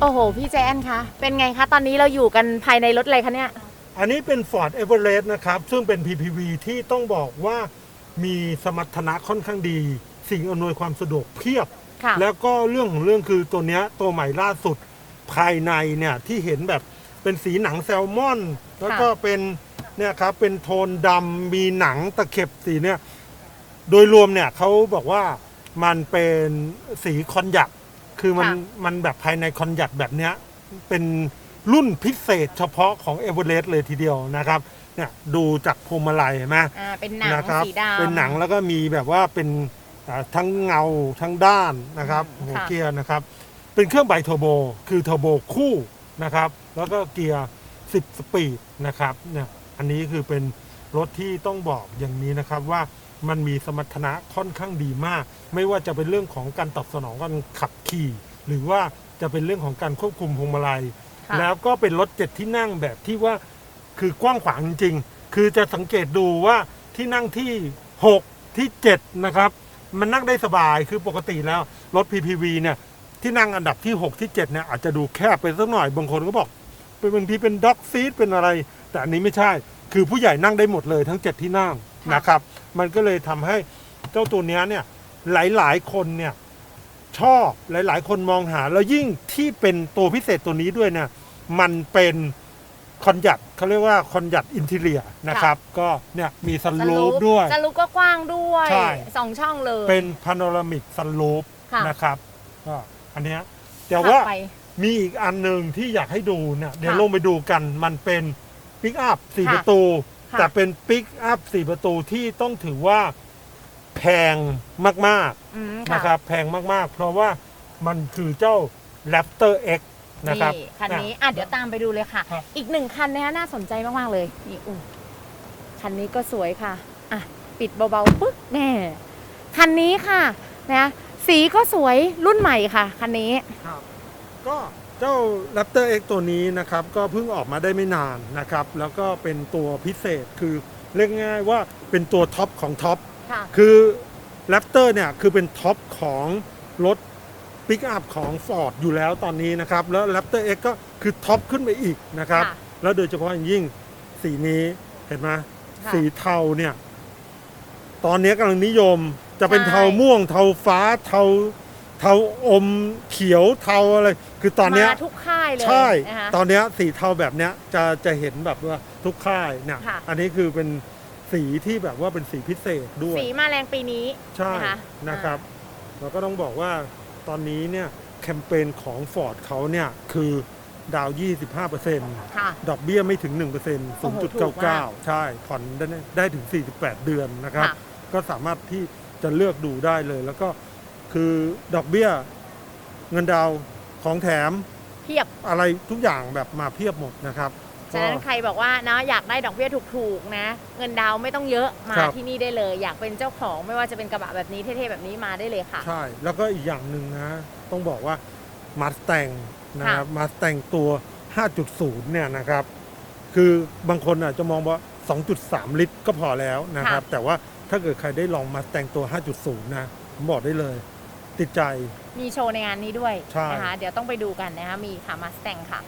โอ้โห พี่แจนคะเป็นไงคะ ตอนนี้เราอยู่กันภายในรถอะไรคะเนี่ย อันนี้เป็น Ford Everest นะครับ ซึ่งเป็น PPV ที่ต้องบอกว่ามีสมรรถนะค่อนข้างดี สิ่งอำนวยความสะดวกเพียบ ค่ะ แล้วก็เรื่องของเรื่องคือตัวเนี้ยตัวใหม่ล่าสุดภายในเนี่ยที่เห็นแบบเป็นสีหนังแซลมอน แล้วก็เป็นเนี่ยครับเป็นโทนดำมีหนังตะเข็บสีเนี่ยโดยรวมเนี่ยเขาบอกว่ามันเป็นสีคอนยัก คือมันค่ะ มันแบบภายในคอนยักแบบเนี้ยเป็นรุ่นพิเศษเฉพาะของเอเวอเรสต์เลยทีเดียวนะครับเนี่ยดูจากพวงมาลัยเห็นไหม อ่าเป็นหนังนะครับสีดำ เป็นหนังแล้วก็มีแบบว่าเป็นอ่าทั้งเงาทั้งด้านนะครับอืมหัวค่ะ เกียร์นะครับ เป็นเครื่องไบเทอร์โบ คือเทอร์โบคู่นะครับ แล้วก็เกียร์ 10 สปีดนะครับเนี่ยอันนี้คือเป็นรถที่ต้องบอกอย่างนี้นะครับว่า มันมีสมรรถนะค่อนข้างดีมาก ไม่ว่าจะเป็นเรื่องของการตอบสนองการขับขี่ หรือว่าจะเป็นเรื่องของการควบคุมพวงมาลัย ค่ะ แล้วก็เป็นรถเจ็ดที่นั่งแบบที่ว่าคือกว้างขวางจริงๆ คือจะสังเกตดูว่าที่นั่งที่ 6 ที่ 7 นะครับ มันนั่งได้สบายคือปกติแล้ว รถ PPV เนี่ยที่นั่งอันดับที่ 6 ที่ 7 เนี่ยอาจจะดูแคบไปสักหน่อยบางคนก็บอก เป็นบางทีเป็นด็อกซีทเป็นอะไร แต่อันนี้ไม่ใช่ คือผู้ใหญ่นั่งได้หมดเลยทั้ง 7 ที่นั่ง ค่ะ นะครับ มันก็เลยทำให้เจ้าตัวเนี้ยเนี่ยหลายๆคนเนี่ยชอบหลายๆ คนมองหา แล้วยิ่งที่เป็นตัวพิเศษตัวนี้ด้วยเนี่ยมันเป็นคอนยัดเขาเรียกว่าคอนยัดอินเทเรียนะครับ ก็เนี่ยมีซันรูฟด้วย สลูปก็กว้างด้วยใช่ สองช่องเลย เป็นพาโนรามิกซันรูฟค่ะ นะครับก็อันเนี้ยแต่ขับว่าไป มีอีกอันหนึ่งที่อยากให้ดูเนี่ยเดี๋ยวค่ะลงไปดูกันมันเป็นปิกอัพสี่ค่ะ ประตูค่ะ แต่เป็นปิกอัพสี่ประตูที่ต้องถือว่าแพงมากอืมๆ นะครับ แพงมากๆ เพราะว่ามันคือเจ้า Raptor X นะครับ นี่คันนี้อะเดี๋ยวตามไปดูเลยค่ะ ครับ อีกหนึ่งคันนะคะน่าสนใจมากๆเลยนี่อู้คันนี้ก็สวยค่ะอะปิดเบาๆปึ๊กแน่คันนี้ค่ะนะสีก็สวยรุ่นใหม่ค่ะ คันนี้ ครับก็ เจ้า Raptor X ตัวนี้นะครับก็เพิ่งออกมาได้ไม่นานนะครับ แล้วก็เป็นตัวพิเศษคือเรียกง่ายว่าเป็นตัวท็อปของท็อปค่ะ คือ Raptor เนี่ยคือเป็นท็อปของรถปิกอัพของ Ford อยู่แล้วตอนนี้นะครับ แล้ว Raptor X ก็คือท็อปขึ้นไปอีกนะครับ ค่ะแล้วโดยเฉพาะอย่างยิ่งสีนี้เห็นไหมค่ะสีเทาเนี่ย ตอนนี้กำลังนิยมจะเป็นใช่ เทาม่วง เทาฟ้าเทา เทาอมเขียวเทาอะไร คือตอนเนี้ยมาทุกค่ายเลยใช่ นะคะ ตอนเนี้ยสีเทาแบบเนี้ยจะจะเห็นแบบว่าทุกค่ายเนี่ยค่ะ อันนี้คือเป็นสีที่แบบว่าเป็นสีพิเศษด้วย สีมาแรงปีนี้ใช่นะคะนะครับ เราก็ต้องบอกว่าตอนนี้เนี่ยแคมเปญของ Ford เขาเนี่ยคือดาว 25%ค่ะ ดอกเบี้ยไม่ถึง 1%โอ้โหถูกมาก0.99 ใช่ ผ่อนได้ได้ถึง 48 เดือนนะครับ ค่ะ ก็สามารถที่จะเลือกดูได้เลย แล้วก็ คือดอกเบี้ย เงินดาวน์ของแถมเพียบ อะไรทุกอย่างแบบมาเพียบหมดนะครับ ฉะนั้นใครบอกว่านะอยากได้ดอกเบี้ยถูกๆนะ เงินดาวน์ไม่ต้องเยอะมาครับ ที่นี่ได้เลย อยากเป็นเจ้าของไม่ว่าจะเป็นกระบะแบบนี้เท่ๆแบบนี้มาได้เลยค่ะ ใช่ แล้วก็อีกอย่างหนึ่งนะ ต้องบอกว่ามาส t ต n นะครับมาส t ต n ตัว 5.0 เนี่ยนะครับ คือบางคนอาจจะมองว่า 2.3 ลิตรก็พอแล้วนะครับ แต่ว่าถ้าเกิดใครได้ลองมาส t ต n ตัว 5.0 นะ ผมบอกได้เลย ติดใจ มีโชว์ในงานนี้ด้วยใช่ นะคะเดี๋ยวต้องไปดูกันนะคะมีค่ะมาสแตงค่ะ